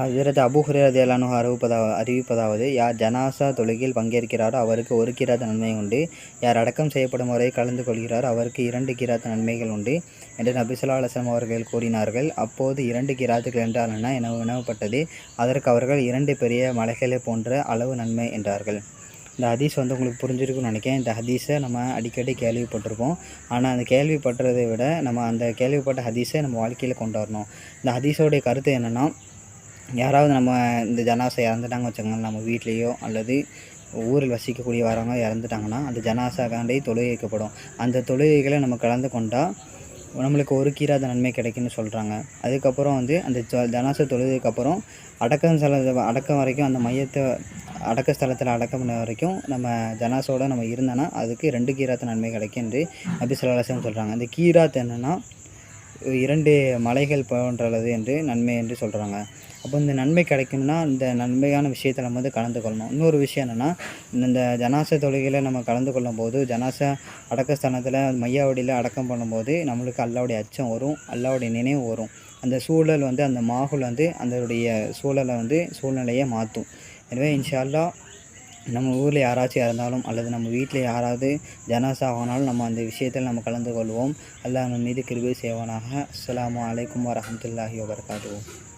ஹஜரத் அபு ஹுரேரதியலானு அறிவிப்பதா அறிவிப்பதாவது யார் ஜனாசா தொழுகையில் பங்கேற்கிறாரோ அவருக்கு ஒரு கிராத் நன்மை உண்டு. யார் அடக்கம் செய்யப்படும் வரை கலந்து கொள்கிறாரோ அவருக்கு இரண்டு கிராத் நன்மைகள் உண்டு என்று நபிசுல்லா அலுவலம் அவர்கள் கூறினார்கள். அப்போது இரண்டு கிராத்துகள் என்றால் என்ன என வினவப்பட்டது அதற்கு அவர்கள் இரண்டு பெரிய மலைகளை போன்ற அளவு நன்மை என்றார்கள். இந்த ஹதீஸ் வந்து உங்களுக்கு புரிஞ்சிருக்கும்னு நினைக்கிறேன். இந்த ஹதீஸை நம்ம அடிக்கடி கேள்விப்பட்டிருப்போம். ஆனால் அந்த கேள்விப்பட்டதை விட நம்ம அந்த கேள்விப்பட்ட ஹதீஸை நம்ம வாழ்க்கையில் கொண்டு வரணும். இந்த ஹதீஸோடைய கருத்து என்னென்னா யாராவது நம்ம இந்த ஜனாசை இறந்துட்டாங்க வச்சுக்கோங்க நம்ம வீட்லேயோ அல்லது ஊரில் வசிக்கக்கூடிய வரவங்க இறந்துட்டாங்கன்னா அந்த ஜனாசாக்காண்டி தொழுகை வைக்கப்படும். அந்த தொழுகைகளை நம்ம கலந்து கொண்டால் நம்மளுக்கு ஒரு கீராத நன்மை கிடைக்குன்னு சொல்கிறாங்க அதுக்கப்புறம் வந்து அந்த ஜ தொழுதுக்கப்புறம் தொழுகைக்கப்புறம் அடக்கம் ஸ்தல அடக்கம் வரைக்கும் அந்த மையத்தை அடக்க ஸ்தலத்தில் அடக்கம் பண்ண வரைக்கும் நம்ம ஜனாசோட நம்ம இருந்தோன்னா அதுக்கு ரெண்டு கீராத்து நன்மை கிடைக்கும் என்று நபி சொல்கிறாங்க அந்த கீராத் என்னென்னா இரண்டு மலைகள் போன்றது என்று நன்மை என்று சொல்கிறாங்க அப்போ இந்த நன்மை கிடைக்கணும்னா இந்த நன்மையான விஷயத்தை நம்ம வந்து கலந்து கொள்ளணும். இன்னொரு விஷயம் என்னென்னா இந்த ஜனாச தொழுகையில் நம்ம கலந்து கொள்ளும் போது ஜனாச அடக்கஸ்தானத்தில் மையாவடியில் அடக்கம் பண்ணும்போது நம்மளுக்கு அல்லாவுடைய அச்சம் வரும் அல்லாவுடைய நினைவு வரும். அந்த சூழல் வந்து அந்த மாகுல் வந்து அதனுடைய சூழலை வந்து சூழ்நிலையை மாற்றும். எனவே இன்ஷால்லா நம்ம ஊரில் யாராச்சும் இறந்தாலும் அல்லது நம்ம வீட்டில் யாராவது ஜனாசா ஆனாலும் நம்ம அந்த விஷயத்தில் நம்ம கலந்து கொள்வோம். அல்லாஹ் நம்ம மீது கிருபை செய்வானாக. அஸ்லாம் அலைக்கும் வரமத்துல்லாஹி வபரகாத்துஹு.